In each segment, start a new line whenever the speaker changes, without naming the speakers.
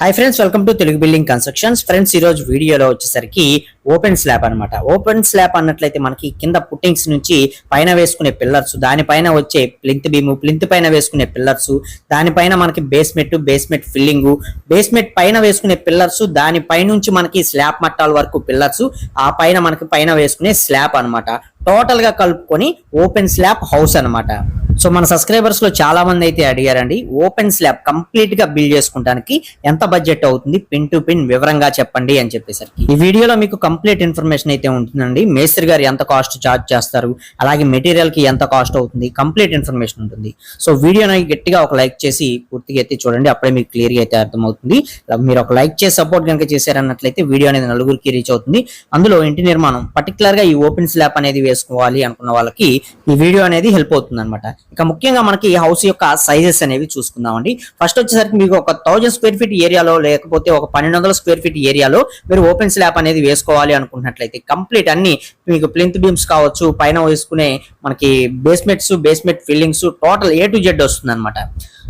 Hi friends welcome to Telugu building constructions friends ఈ రోజు వీడియోలో వచ్చేసరికి ఓపెన్ స్లాబ్ అన్నమాట. ఓపెన్ స్లాబ్ అన్నట్లయితే మనకి కింద పుట్టింగ్స్ నుంచి పైన వేసుకునే పిల్లర్స్ దానిపైన వచ్చే ప్లింత్ బీము ప్లింత్ పైన వేసుకునే పిల్లర్స్ దానిపైన మనకి బేస్మెంట్ బేస్మెంట్ ఫిల్లింగ్ బేస్మెంట్ పైన వేసుకునే పిల్లర్స్ దాని నుంచి మనకి స్లాబ్ మట్టాల వరకు పిల్లర్స్ ఆ పైన మనకి పైన వేసుకునే స్లాబ్ అన్నమాట. టోటల్గా కలుపుకొని ఓపెన్ స్లాబ్ హౌస్ అన్నమాట. సో మన సబ్స్క్రైబర్స్లో చాలా మంది అయితే అడిగారండి ఓపెన్ స్లాబ్ కంప్లీట్గా బిల్డ్ చేసుకోవడానికి ఎంత బడ్జెట్ అవుతుంది? పిన్ టు పిన్ వివరంగా చెప్పండి అని చెప్పేసరికి. ఈ వీడియోలో మీకు కంప్లీట్ ఇన్ఫర్మేషన్ అయితే ఉంటుందండి. మేస్త్రి గారు ఎంత కాస్ట్ చార్జ్ చేస్తారు? అలాగే మెటీరియల్కి ఎంత కాస్ట్ అవుతుంది? కంప్లీట్ ఇన్ఫర్మేషన్ ఉంటుంది. సో వీడియోని గట్టిగా ఒక లైక్ చేసి పూర్తిగా అయితే చూడండి అప్పుడే మీకు క్లియర్గా అయితే అర్థమవుతుంది. మీరు ఒక లైక్ చేసి సపోర్ట్ కనుక చేశారన్నట్లయితే వీడియో అనేది నలుగురికి రీచ్ అవుతుంది. అందులో ఇంటి నిర్మాణం పర్టికులర్గా ఈ ఓపెన్ స్లాబ్ అనేది వేసుకోవాలి అనుకున్న వాళ్ళకి ఈ వీడియో అనేది హెల్ప్ అవుతుంది అనమాట ఇక ముఖ్యంగా మనకి హౌస్ యొక్క సైజెస్ అనేవి చూసుకుందామండి. ఫస్ట్ వచ్చేసరికి మీకు ఒక థౌజండ్ స్క్వేర్ ఫీట్ ఏరియాలో లేకపోతే ఒక పన్నెండు వందల స్క్వేర్ ఫీట్ ఏరియాలో మీరు ఓపెన్ స్లాబ్ అనేది వేసుకోవాలి అనుకున్నట్లయితే కంప్లీట్ అన్ని మీకు ప్లింత్ బీమ్స్ కావచ్చు పైన వేసుకునే మనకి basements basement fillings total A to Z వస్తుంది అనమాట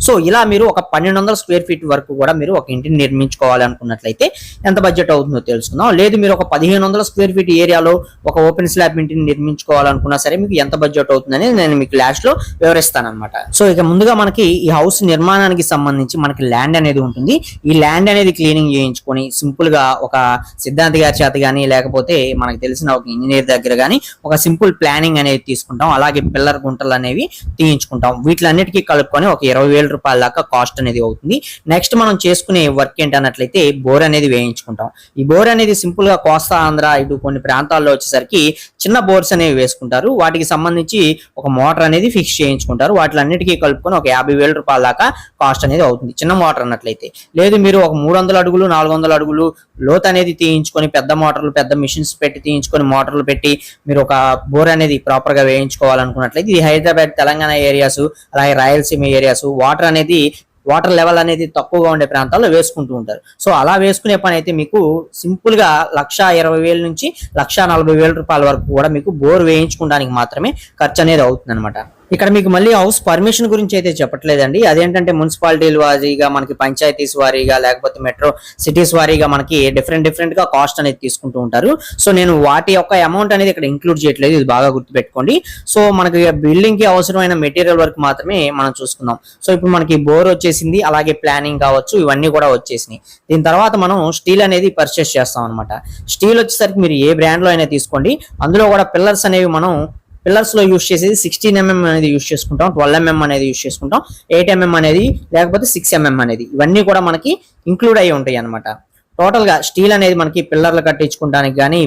సో ఇలా మీరు ఒక పన్నెండు వందల స్క్వేర్ ఫీట్ వరకు కూడా మీరు ఒక ఇంటిని నిర్మించుకోవాలి అనుకున్నట్లయితే ఎంత బడ్జెట్ అవుతుందో తెలుసుకుందాం. లేదు మీరు ఒక పదిహేను వందల స్క్వేర్ ఫీట్ ఏరియాలో ఒక ఓపెన్ స్లాబ్ ఇంటిని నిర్మించుకోవాలనుకున్నా సరే మీకు ఎంత బడ్జెట్ అవుతుందని నేను మీకు లాస్ట్లో వివరిస్తానమాట సో ఇక ముందుగా మనకి ఈ హౌస్ నిర్మాణానికి సంబంధించి మనకి ల్యాండ్ అనేది ఉంటుంది. ఈ ల్యాండ్ అనేది క్లీనింగ్ చేయించుకొని సింపుల్గా ఒక సిద్ధాంత్ గారి చేత కానీ లేకపోతే మనకు తెలిసిన ఒక ఇంజనీర్ దగ్గర కానీ ఒక సింపుల్ ప్లానింగ్ అనేది తీసుకుంటాం. అలాగే పిల్లర్ గుంటలు అనేవి తీయించుకుంటాం. వీటిలన్నిటికీ కలుపుకొని ఒక ఇరవై వేల రూపాయల దాకా కాస్ట్ అనేది అవుతుంది. నెక్స్ట్ మనం చేసుకునే వర్క్ ఏంటన్నట్లయితే బోర్ అనేది వేయించుకుంటాం. ఈ బోర్ అనేది సింపుల్గా కోస్తా ఆంధ్ర ఇటు కొన్ని ప్రాంతాల్లో వచ్చేసరికి చిన్న బోర్స్ అనేవి వేసుకుంటారు. వాటికి సంబంధించి ఒక మోటార్ అనేది ఫిక్స్ చేయించుకుంటారు. వాటిలన్నిటికీ కలుపుకొని ఒక యాభై వేల రూపాయల దాకా కాస్ట్ అనేది అవుతుంది. చిన్న మోటార్ అన్నట్లయితే. లేదు మీరు ఒక మూడు వందల అడుగులు నాలుగు వందల అడుగులు లోత్ అనేది తీయించుకొని పెద్ద మోటార్లు పెద్ద మిషన్స్ పెట్టి తీయించుకొని మోటార్లు పెట్టి మీరు ఒక బోర్ అనేది ప్రాపర్గా వేయించుకోవాలనుకున్నట్లయితే ఇది హైదరాబాద్ తెలంగాణ ఏరియాస్ అలాగే రాయలసీమ ఏరియాస్ వాటర్ అనేది వాటర్ లెవెల్ అనేది తక్కువగా ఉండే ప్రాంతాల్లో వేసుకుంటూ ఉంటారు. సో అలా వేసుకునే పని అయితే మీకు సింపుల్గా లక్ష ఇరవై వేల నుంచి లక్ష నలభై వేల రూపాయల వరకు కూడా మీకు బోర్ వేయించుకోవడానికి మాత్రమే ఖర్చు అనేది అవుతుంది అనమాట ఇక్కడ మీకు మళ్ళీ హౌస్ పర్మిషన్ గురించి అయితే చెప్పట్లేదండి. అదేంటంటే మున్సిపాలిటీల వారీగా మనకి పంచాయతీస్ వారీగా లేకపోతే మెట్రో సిటీస్ వారీగా మనకి డిఫరెంట్ డిఫరెంట్గా కాస్ట్ అనేది తీసుకుంటూ ఉంటారు. సో నేను వాటి యొక్క అమౌంట్ అనేది ఇక్కడ ఇంక్లూడ్ చేయట్లేదు. ఇది బాగా గుర్తుపెట్టుకోండి. సో మనకి బిల్డింగ్కి అవసరమైన మెటీరియల్ వర్క్ మాత్రమే మనం చూసుకుందాం. సో ఇప్పుడు మనకి బోర్ వచ్చేసింది. అలాగే ప్లానింగ్ కావచ్చు. ఇవన్నీ కూడా వచ్చేసినాయి. దీని తర్వాత మనం స్టీల్ అనేది పర్చేస్ చేస్తాం అనమాట స్టీల్ వచ్చేసరికి మీరు ఏ బ్రాండ్లో అయినా తీసుకోండి. అందులో కూడా పిల్లర్స్ అనేవి మనం పిల్లర్స్లో యూస్ చేసేది సిక్స్టీన్ ఎంఎం అనేది యూస్ చేసుకుంటాం ట్వెల్వ్ ఎంఎం అనేది యూస్ చేసుకుంటాం ఎయిట్ ఎంఎం అనేది లేకపోతే సిక్స్ ఎంఎం అనేది. ఇవన్నీ కూడా మనకి ఇంక్లూడ్ అయి ఉంటాయి అనమాట టోటల్గా స్టీల్ అనేది మనకి పిల్లర్లు కట్టించుకోవడానికి కానీ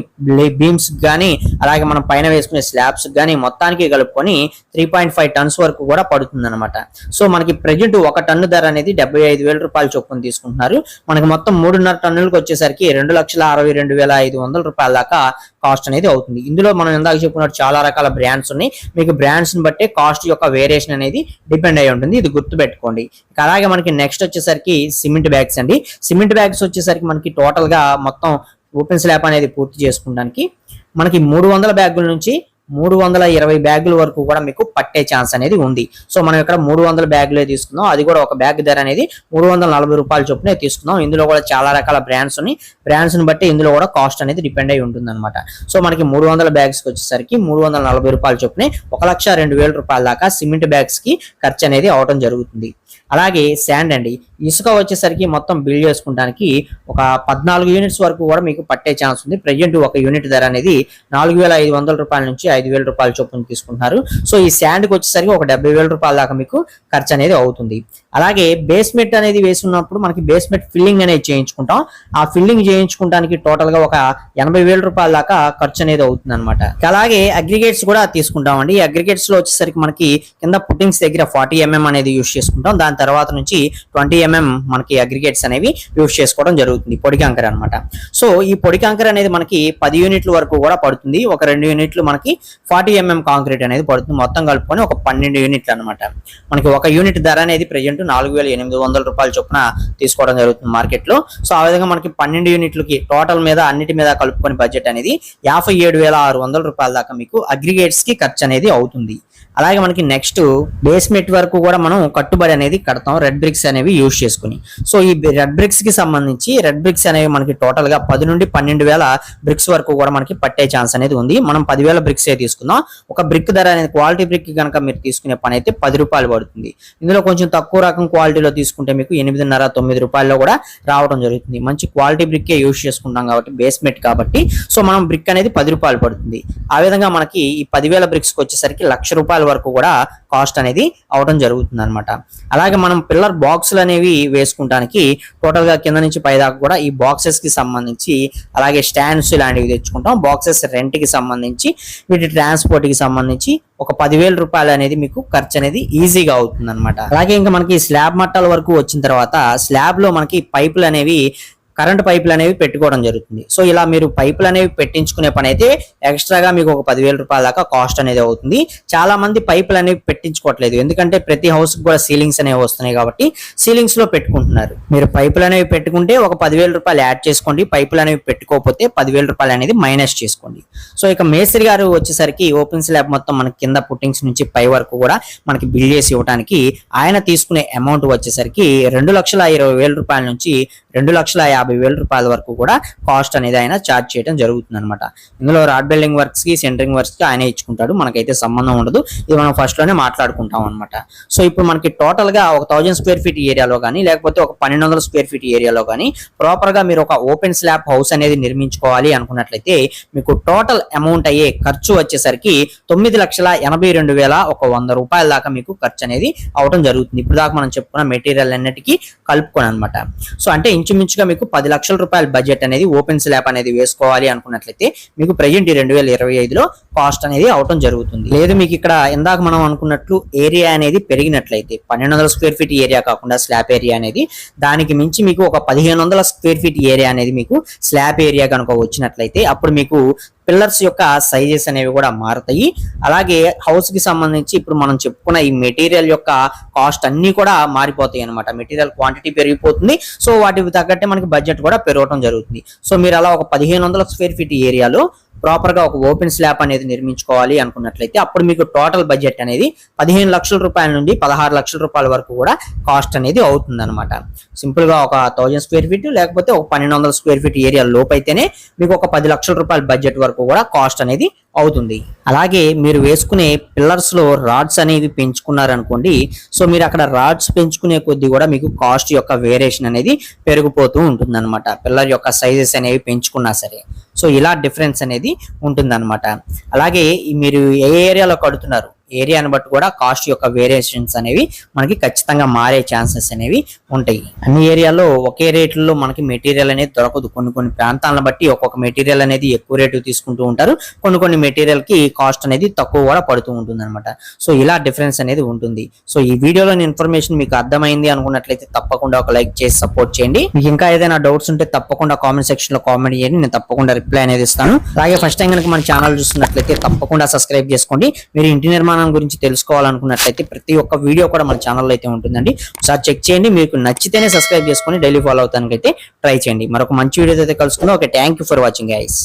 బీమ్స్ కానీ అలాగే మనం పైన వేసుకునే స్లాబ్స్ కానీ మొత్తానికి కలుపుకొని త్రీ పాయింట్ ఫైవ్ టన్స్ వరకు కూడా పడుతుంది అనమాట సో మనకి ప్రజెంట్ ఒక టన్ను ధర అనేది డెబ్బై ఐదు వేల రూపాయల చొప్పున తీసుకుంటున్నారు. మనకి మొత్తం మూడున్నర టన్నులకు వచ్చేసరికి రెండు లక్షల అరవై రెండు వేల ఐదు వందల రూపాయల దాకా కాస్ట్ అనేది అవుతుంది. ఇందులో మనం ఇందాక చెప్పుకున్నట్టు చాలా రకాల బ్రాండ్స్ ఉన్నాయి. మీకు బ్రాండ్స్ని బట్టే కాస్ట్ యొక్క వేరియేషన్ అనేది డిపెండ్ అయి ఉంటుంది. ఇది గుర్తు పెట్టుకోండి అలాగే మనకి నెక్స్ట్ వచ్చేసరికి సిమెంట్ బ్యాగ్స్ అండి. సిమెంట్ బ్యాగ్స్ వచ్చేసరికి మనకి టోటల్గా మొత్తం ఓపెన్ స్లాబ్ అనేది పూర్తి చేసుకోవడానికి మనకి మూడు వందల బ్యాగుల నుంచి మూడు వందల ఇరవై బ్యాగుల వరకు కూడా మీకు పట్టే ఛాన్స్ అనేది ఉంది. సో మనం ఇక్కడ మూడు వందల బ్యాగులే తీసుకుందాం. అది కూడా ఒక బ్యాగ్ ధర అనేది మూడు వందల నలభై రూపాయల చొప్పున తీసుకుందాం. ఇందులో కూడా చాలా రకాల బ్రాండ్స్ ఉన్నాయి. బ్రాండ్స్ని బట్టి ఇందులో కూడా కాస్ట్ అనేది డిపెండ్ అయి ఉంటుంది అనమాట సో మనకి మూడు వందల బ్యాగ్స్ వచ్చేసరికి మూడు వందల నలభై రూపాయల చొప్పున ఒక లక్ష రెండు వేల రూపాయల దాకా సిమెంట్ బ్యాగ్స్కి ఖర్చు అనేది అవడం జరుగుతుంది. అలాగే శాండ్ అండి. ఇసుక వచ్చేసరికి మొత్తం బిల్డ్ చేసుకోవడానికి ఒక పద్నాలుగు యూనిట్స్ వరకు కూడా మీకు పట్టే ఛాన్స్ ఉంది. ప్రజెంట్ ఒక యూనిట్ ధర అనేది నాలుగు వేల ఐదు వందల రూపాయల నుంచి ఐదు వేల రూపాయల చొప్పున తీసుకుంటున్నారు. సో ఈ శాండ్కి వచ్చేసరికి ఒక డెబ్బై వేల రూపాయల దాకా మీకు ఖర్చు అనేది అవుతుంది. అలాగే బేస్మెంట్ అనేది వేసుకున్నప్పుడు మనకి బేస్మెంట్ ఫిల్లింగ్ అనేది చేయించుకుంటాం. ఆ ఫిల్లింగ్ చేయించుకోవడానికి టోటల్గా ఒక ఎనభై వేల రూపాయల దాకా ఖర్చు అనేది అవుతుంది అనమాట అలాగే అగ్రిగేట్స్ కూడా తీసుకుంటామండి. ఈ అగ్రిగేట్స్లో వచ్చేసరికి మనకి కింద పుట్టింగ్స్ దగ్గర ఫార్టీ ఎంఎం అనేది యూస్ చేసుకుంటాం. దాని తర్వాత నుంచి ట్వంటీ ఎంఎం మనకి అగ్రిగేట్స్ అనేవి యూస్ చేసుకోవడం జరుగుతుంది. పొడి కంకర అనమాట సో ఈ పొడి కంకర అనేది మనకి పది యూనిట్ల వరకు కూడా పడుతుంది. ఒక రెండు యూనిట్లు మనకి ఫార్టీ ఎంఎం కాంక్రీట్ అనేది పడుతుంది. మొత్తం కలుపుకొని ఒక పన్నెండు యూనిట్లు అనమాట మనకి ఒక యూనిట్ ధర అనేది ప్రజెంట్ నాలుగు వేల ఎనిమిది వందల రూపాయల చొప్పున తీసుకోవడం జరుగుతుంది మార్కెట్లో సో ఆ విధంగా మనకి పన్నెండు యూనిట్లకి టోటల్ మీద అన్నిటి మీద కలుపుకొని బడ్జెట్ అనేది యాభై ఏడు వేల ఆరు వందల రూపాయల దాకా మీకు అగ్రిగేట్స్కి ఖర్చు అనేది అవుతుంది. అలాగే మనకి నెక్స్ట్ బేస్మెంట్ వరకు కూడా మనం కట్టుబడి అనేది కడతాం రెడ్ బ్రిక్స్ అనేవి యూజ్ చేసుకుని. సో ఈ రెడ్ బ్రిక్స్కి సంబంధించి రెడ్ బ్రిక్స్ అనేవి మనకి టోటల్గా పది నుండి పన్నెండు వేల బ్రిక్స్ వరకు కూడా మనకి పట్టే ఛాన్స్ అనేది ఉంది. మనం పదివేల బ్రిక్స్ ఏ తీసుకుందాం ఒక బ్రిక్ ధర అనేది క్వాలిటీ బ్రిక్ కనుక మీరు తీసుకునే పని అయితే పది రూపాయలు పడుతుంది. ఇందులో కొంచెం తక్కువ రకం క్వాలిటీలో తీసుకుంటే మీకు ఎనిమిదిన్నర తొమ్మిది రూపాయల్లో కూడా రావడం జరుగుతుంది. మంచి క్వాలిటీ బ్రిక్ యూజ్ చేసుకుంటాం కాబట్టి బేస్మెంట్ కాబట్టి. సో మనం బ్రిక్ అనేది పది రూపాయలు పడుతుంది. ఆ విధంగా మనకి ఈ పదివేల బ్రిక్స్కి వచ్చేసరికి లక్ష రూపాయలు వరకు కూడా కాస్ట్ అనేది అవడం జరుగుతుంది అనమాట అలాగే మనం పిల్లర్ బాక్సులు అనేవి వేసుకుంటానికి టోటల్గా కింద నుంచి పై దాకా కూడా ఈ బాక్సెస్కి సంబంధించి అలాగే స్టాండ్స్ ఇలాంటివి తెచ్చుకుంటాం. బాక్సెస్ రెంట్కి సంబంధించి వీటి ట్రాన్స్పోర్ట్కి సంబంధించి ఒక పదివేల రూపాయలు అనేది మీకు ఖర్చు అనేది ఈజీగా అవుతుంది అనమాట అలాగే ఇంకా మనకి స్లాబ్ మట్టాల వరకు వచ్చిన తర్వాత స్లాబ్లో మనకి పైపులు అనేవి కరెంట్ పైపులు అనేవి పెట్టుకోవడం జరుగుతుంది. సో ఇలా మీరు పైపులు అనేవి పెట్టించుకునే పని అయితే ఎక్స్ట్రాగా మీకు ఒక పదివేల రూపాయల దాకా కాస్ట్ అనేది అవుతుంది. చాలా మంది పైపులు అనేవి పెట్టించుకోవట్లేదు. ఎందుకంటే ప్రతి హౌస్ కూడా సీలింగ్స్ అనేవి వస్తున్నాయి కాబట్టి సీలింగ్స్లో పెట్టుకుంటున్నారు. మీరు పైపులు అనేవి పెట్టుకుంటే ఒక పదివేల రూపాయలు యాడ్ చేసుకోండి. పైపులు అనేవి పెట్టుకోకపోతే పదివేల రూపాయలు అనేది మైనస్ చేసుకోండి. సో ఇక మేస్త్రి గారు వచ్చేసరికి ఓపెన్ స్లాబ్ మొత్తం మనకి కింద పుట్టింగ్స్ నుంచి పై వరకు కూడా మనకి బిల్ చేసి ఇవ్వడానికి ఆయన తీసుకునే అమౌంట్ వచ్చేసరికి రెండు లక్షల ఇరవై వేల రూపాయల నుంచి రెండు లక్షల యాభై వేల రూపాయల వరకు కూడా కాస్ట్ అనేది ఆయన చార్జ్ చేయడం జరుగుతుంది అనమాట ఇందులో రాడ్ బిల్డింగ్ వర్క్స్కి సెంటరింగ్ వర్క్స్కి ఆయన ఇచ్చుకుంటాడు. మనకైతే సంబంధం ఉండదు. ఇది మనం ఫస్ట్లోనే మాట్లాడుకుంటాం అనమాట సో ఇప్పుడు మనకి టోటల్గా ఒక థౌజండ్ స్క్వేర్ ఫీట్ ఏరియాలో కానీ లేకపోతే ఒక పన్నెండు వందల స్క్వేర్ ఫీట్ ఏరియాలో కానీ ప్రాపర్గా మీరు ఒక ఓపెన్ స్లాబ్ హౌస్ అనేది నిర్మించుకోవాలి అనుకున్నట్లయితే మీకు టోటల్ అమౌంట్ అయ్యే ఖర్చు వచ్చేసరికి తొమ్మిది లక్షల ఎనభై రెండు వేల ఒక వంద రూపాయల దాకా మీకు ఖర్చు అనేది అవడం జరుగుతుంది. ఇప్పుడు దాకా మనం చెప్పుకున్న మెటీరియల్ అన్నిటికీ కలుపుకొని అనమాట సో అంటే ఇంచుమించుగా మీకు పది లక్షల రూపాయల బడ్జెట్ అనేది ఓపెన్ స్లాబ్ అనేది వేసుకోవాలి అనుకున్నట్లయితే మీకు ప్రజెంట్ ఈ రెండు వేల ఇరవై ఐదులో కాస్ట్ అనేది అవటం జరుగుతుంది. లేదు మీకు ఇక్కడ ఇందాక మనం అనుకున్నట్లు ఏరియా అనేది పెరిగినట్లయితే పన్నెండు వందల స్క్వేర్ ఫీట్ ఏరియా కాకుండా స్లాబ్ ఏరియా అనేది దానికి మించి మీకు ఒక పదిహేను వందల స్క్వేర్ ఫీట్ ఏరియా అనేది మీకు స్లాబ్ ఏరియా కనుక వచ్చినట్లయితే అప్పుడు మీకు పిల్లర్స్ యొక్క సైజెస్ అనేవి కూడా మారుతాయి. అలాగే హౌస్కి సంబంధించి ఇప్పుడు మనం చెప్పుకున్న ఈ మెటీరియల్ యొక్క కాస్ట్ అన్ని కూడా మారిపోతాయి అనమాట మెటీరియల్ క్వాంటిటీ పెరిగిపోతుంది. సో వాటికి తగ్గట్టే మనకి బడ్జెట్ కూడా పెరగడం జరుగుతుంది. సో మీరు అలా ఒక పదిహేను వందల స్క్వేర్ ఫీట్ ఏరియాలో ప్రాపర్గా ఒక ఓపెన్ స్లాబ్ అనేది నిర్మించుకోవాలి అనుకున్నట్లయితే అప్పుడు మీకు టోటల్ బడ్జెట్ అనేది పదిహేను లక్షల రూపాయల నుండి పదహారు లక్షల రూపాయల వరకు కూడా కాస్ట్ అనేది అవుతుంది అనమాట సింపుల్గా ఒక థౌజండ్ స్క్వేర్ ఫీట్ లేకపోతే ఒక పన్నెండు వందల స్క్వేర్ ఫీట్ ఏరియా లోపు అయితేనే మీకు ఒక పది లక్షల రూపాయల బడ్జెట్ వరకు కూడా కాస్ట్ అనేది అవుతుంది. అలాగే మీరు వేసుకునే పిల్లర్స్లో రాడ్స్ అనేవి పెంచుకున్నారనుకోండి సో మీరు అక్కడ రాడ్స్ పెంచుకునే కొద్దీ కూడా మీకు కాస్ట్ యొక్క వేరియేషన్ అనేది పెరిగిపోతూ ఉంటుంది అనమాట పిల్లర్ యొక్క సైజెస్ అనేవి పెంచుకున్నా సరే. సో ఇలా డిఫరెన్స్ అనేది ఉంటుందన్నమాట. అలాగే మీరు ఏ ఏరియాలో కడుతున్నారు? ఏరియాని బట్టి కూడా కాస్ట్ యొక్క వేరియేషన్స్ అనేవి మనకి ఖచ్చితంగా మారే ఛాన్సెస్ అనేవి ఉంటాయి. అన్ని ఏరియాలో ఒకే రేట్లలో మనకి మెటీరియల్ అనేది దొరకదు. కొన్ని కొన్ని ప్రాంతాలను బట్టి ఒక్కొక్క మెటీరియల్ అనేది ఎక్కువ రేటు తీసుకుంటూ ఉంటారు. కొన్ని కొన్ని మెటీరియల్కి కాస్ట్ అనేది తక్కువ కూడా పడుతూ ఉంటుంది అనమాట సో ఇలా డిఫరెన్స్ అనేది ఉంటుంది. సో ఈ వీడియోలోని ఇన్ఫర్మేషన్ మీకు అర్థమైంది అనుకున్నట్లయితే తప్పకుండా ఒక లైక్ చేసి సపోర్ట్ చేయండి. మీకు ఇంకా ఏదైనా డౌట్స్ ఉంటే తప్పకుండా కామెంట్ సెక్షన్లో కామెంట్ చేయండి. నేను తప్పకుండా రిప్లై అనేది ఇస్తాను. అలాగే ఫస్ట్ టైం కనుక మన ఛానల్ చూస్తున్నట్లయితే తప్పకుండా సబ్స్క్రైబ్ చేసుకోండి. మీరు ఇంటి నిర్మాణం గురించి తెలుసుకోవాలనుకున్నట్లయితే ప్రతి ఒక్క వీడియో కూడా మన ఛానల్లో అయితే ఉంటుందండి. ఒకసారి చెక్ చేయండి. మీకు నచ్చితేనే సబ్స్క్రైబ్ చేసుకొని డైలీ ఫాలో అవుతానికి అయితే ట్రై చేయండి. మరొక మంచి వీడియో అయితే కలుసుకుందాం. Okay thank you for watching guys